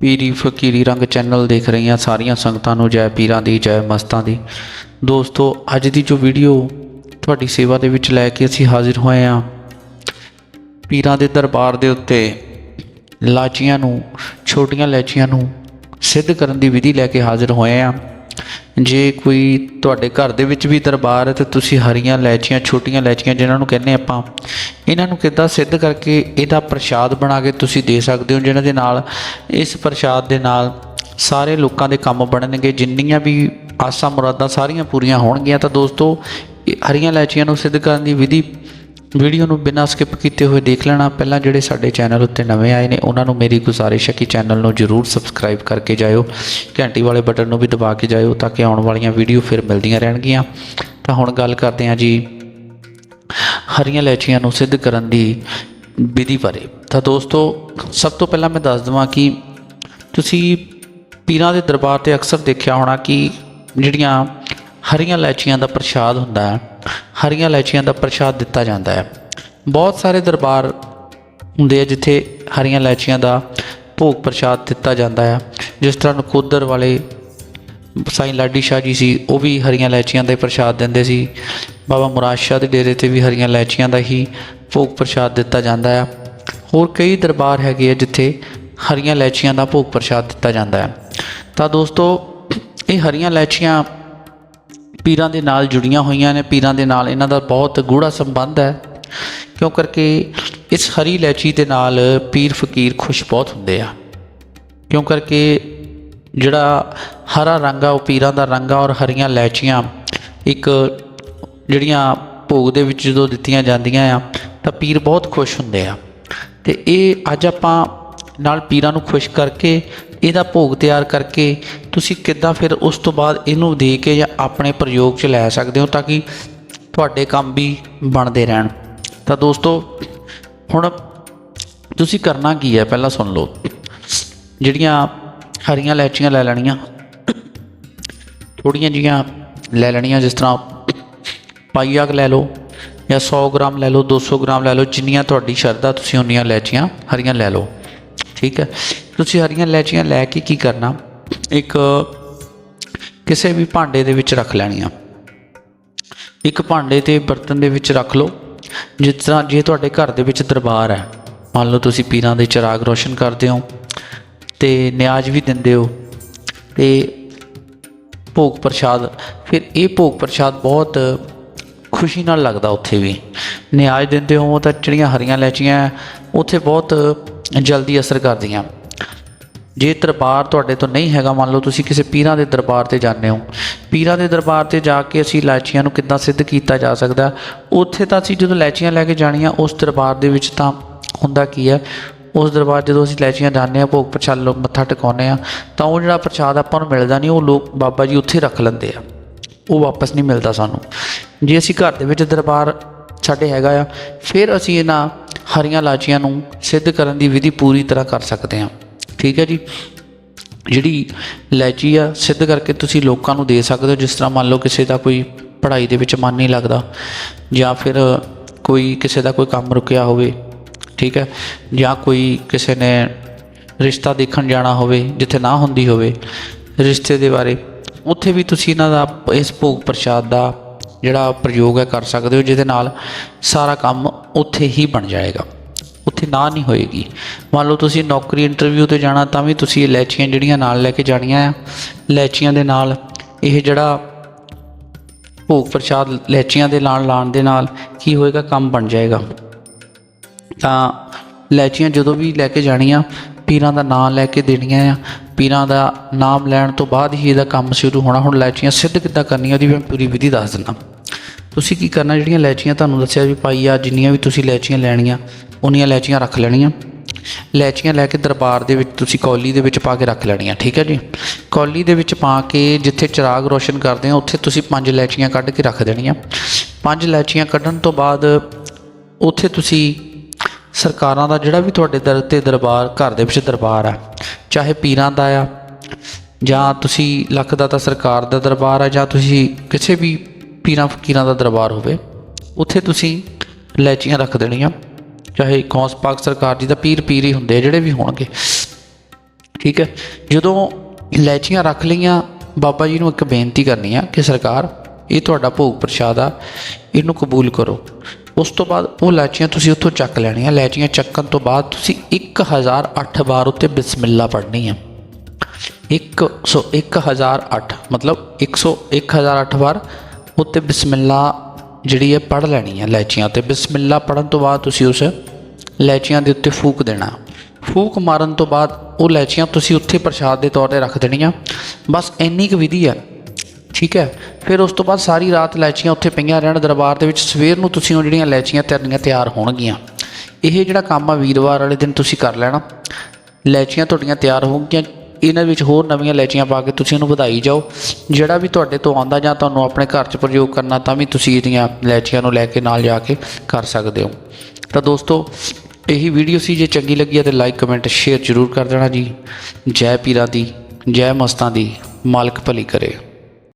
ਪੀਰੀ ਫਕੀਰੀ ਰੰਗ ਚੈਨਲ ਦੇਖ ਰਹੀਆਂ ਸਾਰੀਆਂ ਸੰਗਤਾਂ ਨੂੰ ਜੈ ਪੀਰਾਂ ਦੀ, ਜੈ ਮਸਤਾਂ ਦੀ। ਦੋਸਤੋ, ਅੱਜ ਦੀ ਜੋ ਵੀਡੀਓ ਤੁਹਾਡੀ ਸੇਵਾ ਦੇ ਵਿੱਚ ਲੈ ਕੇ ਅਸੀਂ ਹਾਜ਼ਰ ਹੋਏ ਹਾਂ, ਪੀਰਾਂ ਦੇ ਦਰਬਾਰ ਦੇ ਉੱਤੇ ਲਾਚੀਆਂ ਨੂੰ, ਛੋਟੀਆਂ ਲੈਚੀਆਂ ਨੂੰ ਸਿੱਧ ਕਰਨ ਦੀ ਵਿਧੀ ਲੈ ਕੇ ਹਾਜ਼ਰ ਹੋਏ ਹਾਂ। ਜੇ ਕੋਈ ਤੁਹਾਡੇ ਘਰ ਦੇ ਵਿੱਚ ਵੀ ਦਰਬਾਰ ਹੈ ਤੇ ਤੁਸੀਂ ਹਰੀਆਂ ਲੈਚੀਆਂ, ਛੋਟੀਆਂ ਲੈਚੀਆਂ ਜਿਨ੍ਹਾਂ ਨੂੰ ਕਹਿੰਦੇ ਆਪਾਂ ਇਹਨਾਂ ਨੂੰ ਕਿੱਦਾਂ ਸਿੱਧ ਕਰਕੇ ਇਹਦਾ ਪ੍ਰਸ਼ਾਦ ਬਣਾ ਕੇ ਤੁਸੀਂ ਦੇ ਸਕਦੇ ਹੋ, ਜਿਹਨਾਂ ਦੇ ਨਾਲ, ਇਸ ਪ੍ਰਸ਼ਾਦ ਦੇ ਨਾਲ ਸਾਰੇ ਲੋਕਾਂ ਦੇ ਕੰਮ ਬਣਨਗੇ, ਜਿੰਨੀਆਂ ਵੀ ਆਸਾਂ ਮੁਰਾਦਾਂ ਸਾਰੀਆਂ ਪੂਰੀਆਂ ਹੋਣਗੀਆਂ, ਤਾਂ ਦੋਸਤੋ, ਇਹ ਹਰੀਆਂ ਲੈਚੀਆਂ ਨੂੰ ਸਿੱਧ ਕਰਨ ਦੀ ਵਿਧੀ ਵੀਡੀਓ ਨੂੰ ਬਿਨਾਂ ਸਕਿਪ ਕੀਤੇ ਹੋਏ ਦੇਖ ਲੈਣਾ। ਪਹਿਲਾਂ ਜਿਹੜੇ ਸਾਡੇ ਚੈਨਲ ਉੱਤੇ ਨਵੇਂ ਆਏ ਨੇ, ਉਹਨਾਂ ਨੂੰ ਮੇਰੀ ਗੁਜ਼ਾਰਿਸ਼ ਹੈ ਕਿ ਚੈਨਲ ਨੂੰ ਜਰੂਰ ਸਬਸਕ੍ਰਾਈਬ ਕਰਕੇ ਜਾਇਓ, ਘੰਟੀ ਵਾਲੇ ਬਟਨ ਨੂੰ ਵੀ ਦਬਾ ਕੇ ਜਾਇਓ, ਤਾਂ ਕਿ ਆਉਣ ਵਾਲੀਆਂ ਵੀਡੀਓ ਫਿਰ ਮਿਲਦੀਆਂ ਰਹਿਣਗੀਆਂ। ਤਾਂ ਹੁਣ ਗੱਲ ਕਰਦੇ ਹਾਂ ਜੀ ਹਰੀਆਂ ਇਲਾਇਚੀਆਂ ਨੂੰ ਸਿੱਧ ਕਰਨ ਦੀ ਵਿਧੀ ਬਾਰੇ। ਤਾਂ ਦੋਸਤੋ, ਸਭ ਤੋਂ ਪਹਿਲਾਂ ਮੈਂ ਦੱਸ ਦਵਾਂ ਕਿ ਤੁਸੀਂ ਪੀਰਾਂ ਦੇ ਦਰਬਾਰ ਤੇ ਅਕਸਰ ਦੇਖਿਆ ਹੋਣਾ ਕਿ ਜਿਹੜੀਆਂ ਹਰੀਆਂ ਇਲਾਇਚੀਆਂ ਦਾ ਪ੍ਰਸ਼ਾਦ ਹੁੰਦਾ ਹੈ, ਹਰੀਆਂ ਇਲਾਇਚੀਆਂ ਦਾ ਪ੍ਰਸ਼ਾਦ ਦਿੱਤਾ ਜਾਂਦਾ ਹੈ। ਬਹੁਤ ਸਾਰੇ ਦਰਬਾਰ ਹੁੰਦੇ ਆ ਜਿੱਥੇ ਹਰੀਆਂ ਇਲਾਇਚੀਆਂ ਦਾ ਭੋਗ ਪ੍ਰਸ਼ਾਦ ਦਿੱਤਾ ਜਾਂਦਾ ਹੈ। ਜਿਸ ਤਰ੍ਹਾਂ ਨਕੋਦਰ ਵਾਲੇ ਸਾਈਂ ਲਾਡੀ ਸ਼ਾਹ ਜੀ ਸੀ, ਉਹ ਵੀ ਹਰੀਆਂ ਇਲਾਇਚੀਆਂ ਦਾ ਪ੍ਰਸ਼ਾਦ ਦਿੰਦੇ ਸੀ। ਬਾਬਾ ਮੁਰਾਦ ਸ਼ਾਹ ਦੇ ਡੇਰੇ ਤੇ ਵੀ ਹਰੀਆਂ ਲੈਚੀਆਂ ਦਾ ਹੀ ਭੋਗ ਪ੍ਰਸ਼ਾਦ ਦਿੱਤਾ ਜਾਂਦਾ ਹੈ ਹੋਰ ਕਈ ਦਰਬਾਰ ਹੈਗੇ ਆ ਜਿੱਥੇ ਹਰੀਆਂ ਲੈਚੀਆਂ ਦਾ ਭੋਗ ਪ੍ਰਸ਼ਾਦ ਦਿੱਤਾ ਜਾਂਦਾ ਹੈ ਤਾਂ ਦੋਸਤੋ, ਇਹ ਹਰੀਆਂ ਲੈਚੀਆਂ ਪੀਰਾਂ ਦੇ ਨਾਲ ਜੁੜੀਆਂ ਹੋਈਆਂ ਨੇ। ਪੀਰਾਂ ਦੇ ਨਾਲ ਇਹਨਾਂ ਦਾ ਬਹੁਤ ਗੂੜਾ ਸੰਬੰਧ ਹੈ। ਕਿਉਂ ਕਰਕੇ ਇਸ ਹਰੀ ਲੈਚੀ ਦੇ ਨਾਲ ਪੀਰ ਫਕੀਰ ਖੁਸ਼ ਬਹੁਤ ਹੁੰਦੇ ਆ। ਕਿਉਂ ਕਰਕੇ ਜਿਹੜਾ ਹਰਾ ਰੰਗ ਆ, ਉਹ ਪੀਰਾਂ ਦਾ ਰੰਗ ਆ ਔਰ ਹਰੀਆਂ ਲੈਚੀਆਂ ਇੱਕ ਜਿਹੜੀਆਂ ਭੋਗ ਦੇ ਵਿੱਚ ਜਦੋਂ ਦਿੱਤੀਆਂ ਜਾਂਦੀਆਂ ਆ, ਤਾਂ ਪੀਰ ਬਹੁਤ ਖੁਸ਼ ਹੁੰਦੇ ਆ। ਤੇ ਇਹ ਅੱਜ ਆਪਾਂ ਨਾਲ ਪੀਰਾਂ ਨੂੰ ਖੁਸ਼ ਕਰਕੇ, ਇਹਦਾ ਭੋਗ ਤਿਆਰ ਕਰਕੇ, ਤੁਸੀਂ ਕਿੱਦਾਂ ਫਿਰ ਉਸ ਤੋਂ ਬਾਅਦ ਇਹਨੂੰ ਦੇ ਕੇ ਜਾਂ ਆਪਣੇ ਪ੍ਰਯੋਗ 'ਚ ਲੈ ਸਕਦੇ ਹੋ ਤਾਂ ਕਿ ਤੁਹਾਡੇ ਕੰਮ ਵੀ ਬਣਦੇ ਰਹਿਣ। ਤਾਂ ਦੋਸਤੋ, ਹੁਣ ਤੁਸੀਂ ਕਰਨਾ ਕੀ ਹੈ ਪਹਿਲਾਂ ਸੁਣ ਲਓ। ਜਿਹੜੀਆਂ ਹਰੀਆਂ ਲੈਚੀਆਂ ਲੈ ਲੈਣੀਆਂ ਥੋੜੀਆਂ ਜੀਆਂ ਲੈ ਲੈਣੀਆਂ ਜਿਸ ਤਰ੍ਹਾਂ ਪਾਈਆ ਕੁ ਲੈ ਲਓ ਜਾਂ 100 ਗ੍ਰਾਮ ਲੈ ਲਓ 200 ਗ੍ਰਾਮ ਲੈ ਲਓ, ਜਿੰਨੀਆਂ ਤੁਹਾਡੀ ਸ਼ਰਧਾ, ਤੁਸੀਂ ਉਨੀਆਂ ਇਲਾਇਚੀਆਂ ਹਰੀਆਂ ਲੈ ਲਓ। ਠੀਕ ਹੈ? ਤੁਸੀਂ ਹਰੀਆਂ ਇਲਾਇਚੀਆਂ ਲੈ ਕੇ ਕੀ ਕਰਨਾ? ਇੱਕ, ਕਿਸੇ ਵੀ ਭਾਂਡੇ ਦੇ ਵਿੱਚ ਰੱਖ ਲੈਣੀਆਂ। ਇੱਕ ਭਾਂਡੇ ਤੇ ਬਰਤਨ ਦੇ ਵਿੱਚ ਰੱਖ ਲਓ। ਜਿਸ ਤਰ੍ਹਾਂ ਜੇ ਤੁਹਾਡੇ ਘਰ ਦੇ ਵਿੱਚ ਦਰਬਾਰ ਹੈ, ਮੰਨ ਲਓ ਤੁਸੀਂ ਪੀਰਾਂ ਦੇ ਚਿਰਾਗ ਰੋਸ਼ਨ ਕਰਦੇ ਹੋ ਤੇ ਨਿਆਜ਼ ਵੀ ਦਿੰਦੇ ਹੋ ਤੇ ਭੋਗ ਪ੍ਰਸ਼ਾਦ, ਫਿਰ ਇਹ ਭੋਗ ਪ੍ਰਸ਼ਾਦ ਬਹੁਤ ਖੁਸ਼ੀ ਨਾਲ ਲੱਗਦਾ ਉੱਥੇ ਵੀ। ਨਿਆਜ਼ ਦਿੰਦੇ ਹੋ ਤਾਂ ਜਿਹੜੀਆਂ ਹਰੀਆਂ ਲੈਚੀਆਂ ਉੱਥੇ ਬਹੁਤ ਜਲਦੀ ਅਸਰ ਕਰਦੀਆਂ। ਜੇ ਦਰਬਾਰ ਤੁਹਾਡੇ ਤੋਂ ਨਹੀਂ ਹੈਗਾ, ਮੰਨ ਲਓ ਤੁਸੀਂ ਕਿਸੇ ਪੀਰਾਂ ਦੇ ਦਰਬਾਰ ਤੇ ਜਾਂਦੇ ਹੋ। ਪੀਰਾਂ ਦੇ ਦਰਬਾਰ ਤੇ ਜਾ ਕੇ ਅਸੀਂ ਇਲਾਚੀਆਂ ਨੂੰ ਕਿੱਦਾਂ ਸਿੱਧ ਕੀਤਾ ਜਾ ਸਕਦਾ? ਉੱਥੇ ਤਾਂ ਅਸੀਂ ਜਦੋਂ ਇਲਾਇਚੀਆਂ ਲੈ ਕੇ ਜਾਣੀਆਂ, ਉਸ ਦਰਬਾਰ ਦੇ ਵਿੱਚ ਤਾਂ ਹੁੰਦਾ ਕੀ ਹੈ ਉਸ ਦਰਬਾਰ ਜਦੋਂ ਅਸੀਂ ਲੈਚੀਆਂ ਜਾਂਦੇ ਆ ਭੋਗ ਪ੍ਰਸ਼ਾਦ ਲੋ ਮੱਥਾ ਟਿਕਾਉਂਦੇ ਆ ਤਾਂ ਉਹ ਜਿਹੜਾ ਪ੍ਰਸ਼ਾਦ ਆਪਾਂ ਨੂੰ ਮਿਲਦਾ ਨਹੀਂ, ਉਹ ਲੋਕ ਬਾਬਾ ਜੀ ਉੱਥੇ ਰੱਖ ਲੈਂਦੇ ਆ। ਉਹ ਵਾਪਸ ਨਹੀਂ ਮਿਲਦਾ ਸਾਨੂੰ। ਜੇ ਅਸੀਂ ਘਰ ਦੇ ਵਿੱਚ ਦਰਬਾਰ ਸਾਡੇ ਹੈਗਾ ਆ, ਫਿਰ ਅਸੀਂ ਇਹਨਾਂ ਹਰੀਆਂ ਇਲਾਇਚੀਆਂ ਨੂੰ ਸਿੱਧ ਕਰਨ ਦੀ ਵਿਧੀ ਪੂਰੀ ਤਰ੍ਹਾਂ ਕਰ ਸਕਦੇ ਹਾਂ। ਠੀਕ ਹੈ ਜੀ? ਜਿਹੜੀ ਲੈਚੀ ਆ, ਸਿੱਧ ਕਰਕੇ ਤੁਸੀਂ ਲੋਕਾਂ ਨੂੰ ਦੇ ਸਕਦੇ ਹੋ। ਜਿਸ ਤਰ੍ਹਾਂ ਮੰਨ ਲਓ ਕਿਸੇ ਦਾ ਕੋਈ ਪੜ੍ਹਾਈ ਦੇ ਵਿੱਚ ਮਨ ਨਹੀਂ ਲੱਗਦਾ ਜਾਂ ਫਿਰ ਕੋਈ ਕਿਸੇ ਦਾ ਕੋਈ ਕੰਮ ਰੁਕਿਆ ਹੋਵੇ, ਠੀਕ ਹੈ? ਜਾਂ ਕੋਈ ਕਿਸੇ ਨੇ ਰਿਸ਼ਤਾ ਦੇਖਣ ਜਾਣਾ ਹੋਵੇ, ਜਿੱਥੇ ਨਾ ਹੁੰਦੀ ਹੋਵੇ, ਰਿਸ਼ਤੇ ਦੇ ਬਾਰੇ, ਉੱਥੇ ਵੀ ਤੁਸੀਂ ਇਹਨਾਂ ਦਾ ਇਸ ਭੋਗ ਪ੍ਰਸ਼ਾਦ ਦਾ ਜਿਹੜਾ ਪ੍ਰਯੋਗ ਹੈ ਕਰ ਸਕਦੇ ਹੋ, ਜਿਹਦੇ ਨਾਲ ਸਾਰਾ ਕੰਮ ਉੱਥੇ ਹੀ ਬਣ ਜਾਏਗਾ। ਉੱਥੇ ਨਾ ਨਹੀਂ ਹੋਏਗੀ। ਮੰਨ ਲਓ ਤੁਸੀਂ ਨੌਕਰੀ ਇੰਟਰਵਿਊ ਤੇ ਜਾਣਾ, ਤਾਂ ਵੀ ਤੁਸੀਂ ਇਲਾਇਚੀਆਂ ਜਿਹੜੀਆਂ ਨਾਲ ਲੈ ਕੇ ਜਾਣੀਆਂ ਆ ਇਲਾਇਚੀਆਂ ਦੇ ਨਾਲ ਇਹ ਜਿਹੜਾ ਭੋਗ ਪ੍ਰਸ਼ਾਦ ਇਲਾਇਚੀਆਂ ਦੇ ਨਾਲ ਲਾਣ ਦੇ ਨਾਲ ਕੀ ਹੋਏਗਾ, ਕੰਮ ਬਣ ਜਾਏਗਾ। ਤਾਂ ਇਲਾਇਚੀਆਂ ਜਦੋਂ ਵੀ ਲੈ ਕੇ ਜਾਣੀਆਂ, ਪੀਰਾਂ ਦਾ ਨਾਮ ਲੈ ਕੇ ਦੇਣੀਆਂ ਆ। ਪੀਰਾਂ ਦਾ ਨਾਮ ਲੈਣ ਤੋਂ ਬਾਅਦ ਹੀ ਇਹਦਾ ਕੰਮ ਸ਼ੁਰੂ ਹੋਣਾ। ਹੁਣ ਇਲਾਇਚੀਆਂ ਸਿੱਧ ਕਿੱਦਾਂ ਕਰਨੀਆਂ, ਉਹਦੀ ਮੈਂ ਪੂਰੀ ਵਿਧੀ ਦੱਸ ਦਿੰਦਾ। ਤੁਸੀਂ ਕੀ ਕਰਨਾ? ਜਿਹੜੀਆਂ ਲੈਚੀਆਂ ਤੁਹਾਨੂੰ ਦੱਸਿਆ ਵੀ ਪਾਈ ਆ ਜਿੰਨੀਆਂ ਵੀ ਤੁਸੀਂ ਲੈਚੀਆਂ ਲੈਣੀਆਂ ਉਨੀਆਂ ਲੈਚੀਆਂ ਰੱਖ ਲੈਣੀਆਂ। ਲੈਚੀਆਂ ਲੈ ਕੇ ਦਰਬਾਰ ਦੇ ਵਿੱਚ ਤੁਸੀਂ ਕੌਲੀ ਦੇ ਵਿੱਚ ਪਾ ਕੇ ਰੱਖ ਲੈਣੀਆਂ, ਠੀਕ ਹੈ ਜੀ? ਕੌਲੀ ਦੇ ਵਿੱਚ ਪਾ ਕੇ ਜਿੱਥੇ ਚਿਰਾਗ ਰੋਸ਼ਨ ਕਰਦੇ ਆ, ਉੱਥੇ ਤੁਸੀਂ ਪੰਜ ਲੈਚੀਆਂ ਕੱਢ ਕੇ ਰੱਖ ਦੇਣੀਆਂ। ਪੰਜ ਲੈਚੀਆਂ ਕੱਢਣ ਤੋਂ ਬਾਅਦ ਉੱਥੇ ਤੁਸੀਂ ਸਰਕਾਰਾਂ ਦਾ ਜਿਹੜਾ ਵੀ ਤੁਹਾਡੇ ਦਰ ਤੇ ਦਰਬਾਰ, ਘਰ ਦੇ ਵਿੱਚ ਦਰਬਾਰ ਆ, ਚਾਹੇ ਪੀਰਾਂ ਦਾ ਆ, ਜਾਂ ਤੁਸੀਂ ਲੱਖ ਦਾ ਤਾਂ ਸਰਕਾਰ ਦਾ ਦਰਬਾਰ ਆ, ਜਾਂ ਤੁਸੀਂ ਕਿਸੇ ਵੀ ਪੀਰਾਂ ਫਕੀਰਾਂ ਦਾ ਦਰਬਾਰ ਹੋਵੇ, ਉੱਥੇ ਤੁਸੀਂ ਲੈਚੀਆਂ ਰੱਖ ਦੇਣੀਆਂ। ਚਾਹੇ ਕੌਂਸ ਪਾਕ ਸਰਕਾਰ ਜੀ ਦਾ ਪੀਰ ਪੀਰ ਹੀ ਹੁੰਦੇ ਆ, ਜਿਹੜੇ ਵੀ ਹੋਣਗੇ। ਠੀਕ ਹੈ? ਜਦੋਂ ਲੈਚੀਆਂ ਰੱਖ ਲਈਆਂ, ਬਾਬਾ ਜੀ ਨੂੰ ਇੱਕ ਬੇਨਤੀ ਕਰਨੀ ਆ ਕਿ ਸਰਕਾਰ, ਇਹ ਤੁਹਾਡਾ ਭੋਗ ਪ੍ਰਸ਼ਾਦ ਆ, ਇਹਨੂੰ ਕਬੂਲ ਕਰੋ। ਉਸ ਤੋਂ ਬਾਅਦ ਉਹ ਇਲਾਇਚੀਆਂ ਤੁਸੀਂ ਉੱਥੋਂ ਚੱਕ ਲੈਣੀਆਂ। ਇਲਾਇਚੀਆਂ ਚੱਕਣ ਤੋਂ ਬਾਅਦ ਤੁਸੀਂ 1008 ਵਾਰ ਉੱਤੇ ਬਿਸਮਿਲ੍ਲਾ ਪੜ੍ਹਨੀ ਆ। 100 1008 ਮਤਲਬ 100 1008 ਵਾਰ ਉੱਤੇ ਬਿਸਮਿਲ੍ਲਾ ਜਿਹੜੀ ਹੈ ਪੜ੍ਹ ਲੈਣੀ ਹੈ ਲੈਚੀਆਂ ਤੇ। ਬਿਸਮਿਲ੍ਲਾ ਪੜ੍ਹਨ ਤੋਂ ਬਾਅਦ ਤੁਸੀਂ ਉਸ ਲੈਚੀਆਂ ਦੇ ਉੱਤੇ ਫੂਕ ਦੇਣਾ। ਫੂਕ ਮਾਰਨ ਤੋਂ ਬਾਅਦ ਉਹ ਲੈਚੀਆਂ ਤੁਸੀਂ ਉੱਥੇ ਪ੍ਰਸ਼ਾਦ ਦੇ ਤੌਰ ਤੇ ਰੱਖ ਦੇਣੀਆਂ। ਬਸ ਇੰਨੀ ਕੁ ਵਿਧੀ ਹੈ। ਠੀਕ ਹੈ। ਫਿਰ ਉਸ ਤੋਂ ਬਾਅਦ ਸਾਰੀ ਰਾਤ ਲੈਚੀਆਂ ਉੱਥੇ ਪਈਆਂ ਰਹਿਣ ਦਰਬਾਰ ਦੇ ਵਿੱਚ। ਸਵੇਰ ਨੂੰ ਤੁਸੀਂ ਉਹ ਜਿਹੜੀਆਂ ਲੈਚੀਆਂ ਤਿਆਰੀਆਂ ਤਿਆਰ ਹੋਣਗੀਆਂ। ਇਹ ਜਿਹੜਾ ਕੰਮ ਆ ਵੀਰਵਾਰ ਵਾਲੇ ਦਿਨ ਤੁਸੀਂ ਕਰ ਲੈਣਾ। ਲੈਚੀਆਂ ਤੁਹਾਡੀਆਂ ਤਿਆਰ ਹੋਣਗੀਆਂ। ਇਹਨਾਂ ਵਿੱਚ ਹੋਰ ਨਵੀਆਂ ਲੈਚੀਆਂ ਪਾ ਕੇ ਤੁਸੀਂ ਇਹਨੂੰ ਵਧਾਈ ਜਾਓ। ਜਿਹੜਾ ਵੀ ਤੁਹਾਡੇ ਤੋਂ ਆਉਂਦਾ ਜਾਂ ਤੁਹਾਨੂੰ ਆਪਣੇ ਘਰ 'ਚ ਪ੍ਰਯੋਗ ਕਰਨਾ, ਤਾਂ ਵੀ ਤੁਸੀਂ ਇਹਦੀਆਂ ਲੈਚੀਆਂ ਨੂੰ ਲੈ ਕੇ ਨਾਲ ਜਾ ਕੇ ਕਰ ਸਕਦੇ ਹੋ। ਤਾਂ ਦੋਸਤੋ, ਇਹੀ ਵੀਡੀਓ ਸੀ। ਜੇ ਚੰਗੀ ਲੱਗੀ ਹੈ ਤੇ ਲਾਈਕ ਕਮੈਂਟ ਸ਼ੇਅਰ ਜ਼ਰੂਰ ਕਰ ਦੇਣਾ ਜੀ। ਜੈ ਪੀਰਾਂ ਦੀ, ਜੈ ਮਸਤਾਂ ਦੀ, ਮਾਲਕ ਭਲੀ ਕਰੇ।